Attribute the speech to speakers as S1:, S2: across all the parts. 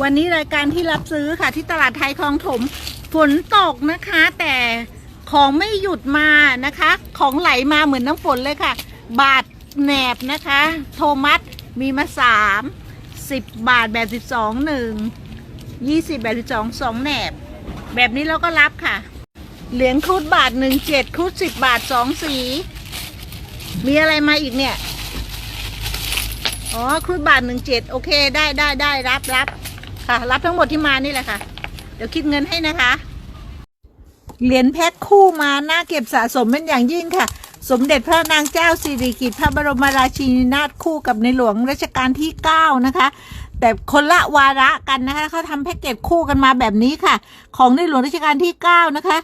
S1: วันนี้รายการที่รับซื้อค่ะ ที่ตลาดไทยคลองถม ฝนตกนะคะ แต่ของไม่หยุดมานะคะ ของไหลมาเหมือนน้ำฝนเลยค่ะ บาทแหนบนะคะ โทมัสมีมาสามสิบบาทแบบสิบสองหนึ่งยี่สิบแบบสิบสองสองแหนบ แบบนี้เราก็รับค่ะ เหรียญครุดบาทหนึ่งเจ็ดครุดสิบบาทสองสี มีอะไรมาอีกเนี่ย อ๋อครุดบาทหนึ่งเจ็ดโอเคได้ได้ได้รับรับ ค่ะ รับทั้งหมดที่มานี่แหละค่ะ เดี๋ยวคิดเงินให้นะคะ เหรียญแพ็คคู่มาน่าเก็บสะสมเป็นอย่างยิ่งค่ะ สมเด็จพระนางเจ้าสิริกิติ์พระบรมราชินีนาถคู่กับในหลวงรัชกาลที่ 9 นะคะแต่คนละวาระกันนะคะเขาทำแพ็กเกจคู่กันมาแบบนี้ค่ะ ของในหลวงรัชกาลที่ 9 นะคะ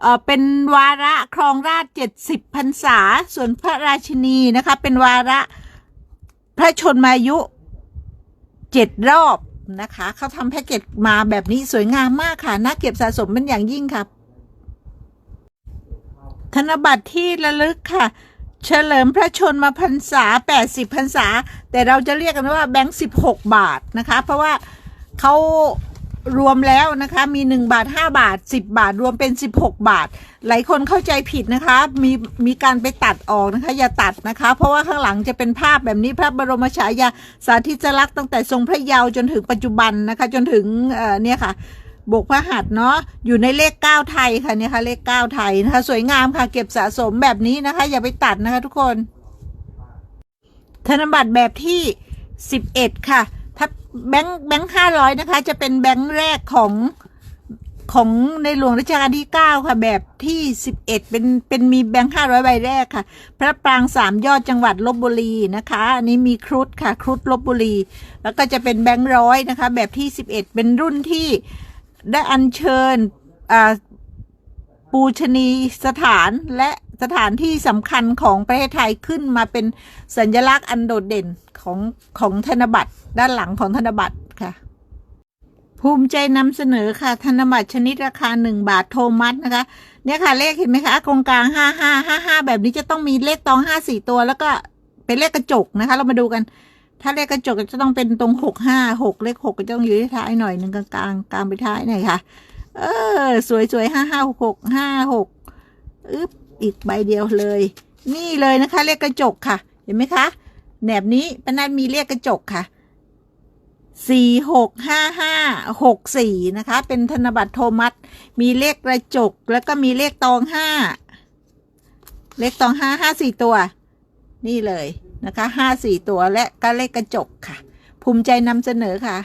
S1: เอ่อเป็นวาระครองราช 70พรรษา ส่วนพระราชินีนะคะ เป็นวาระพระชนมายุ 7 รอบ นะคะเขาทำแพ็กเกจมาแบบนี้สวยงามมากค่ะ น่าเก็บสะสมเป็นอย่างยิ่งค่ะ ธนบัตรที่ระลึกค่ะ เฉลิมพระชนมาพรรษา 80พรรษา แต่เราจะเรียกกันว่าแบงค์16 บาทนะคะ เพราะว่าเขา รวมแล้วนะคะมี 1 บาท 5 บาท 10 บาทรวมเป็น 16 บาท หลายคนเข้าใจผิดนะคะมีมีการไปตัดออกนะคะ อย่าตัดนะคะ เพราะว่าข้างหลังจะเป็นภาพแบบนี้พระบรมฉายาสาธิสลักษณ์ตั้งแต่ทรงพระเยาว์จนถึงปัจจุบันนะคะ จนถึงเออเนี่ยค่ะบกพระหัตถ์เนาะอยู่ในเลขเก้าไทยค่ะเนี่ยค่ะเลขเก้าไทยนะคะ สวยงามค่ะเก็บสะสมแบบนี้นะคะ อย่าไปตัดนะคะทุกคน ธนบัตรแบบที่สิบเอ็ดค่ะ ถ้าแบงค์แบงค์ห้าร้อยนะคะ จะเป็นแบงค์แรกของของในหลวงรัชกาลที่เก้าค่ะ แบบที่สิบเป็นเป็นมีแบงค์ห้าร้อยใบแรกค่ะ พระปรางสามยอดจังหวัดลบบุรีนะคะ อันนี้มีครุฑค่ะ ครุฑลบบุรี แล้วก็จะเป็นแบงค์ร้อยนะคะ แบบที่สิบเป็นรุ่นที่ได้อัญเชิญปูชนีสถานและ สถานที่สำคัญของประเทศไทยขึ้นมาเป็นสัญลักษณ์อันโดดเด่นของของธนบัตรด้านหลังของธนบัตรค่ะ ภูมิใจนำเสนอค่ะ ธนบัตรชนิดราคาหนึ่งบาทโทมัสนะคะ เนี่ยค่ะเลขเห็นไหมคะตรงกลางห้าห้าห้าห้าแบบนี้จะต้องมีเลขตองห้าสี่ตัวแล้วก็เป็นเลขกระจกนะคะ เรามาดูกัน ถ้าเลขกระจกจะต้องเป็นตรงหกห้าหกเลขหกก็ต้องอยู่ที่ท้ายหน่อยหนึ่งกลางกลางกลางไปท้ายหน่อยค่ะ เออ สวยสวยห้าห้าหกหกห้าหกอึ๊บ อีกใบเดียวเลย นี่เลยนะคะเลขกระจกค่ะ เห็นไหมคะแหนบนี้ปนัดมีเลขกระจกค่ะสี่หกห้าห้าหกสี่นะคะ เป็นธนบัตรโทมัสมีเลขกระจก แล้วก็มีเลขตองห้าเลขตองห้าห้าสี่ตัว นี่เลยนะคะห้าสี่ตัวและก็เลขกระจกค่ะ ภูมิใจนำเสนอค่ะ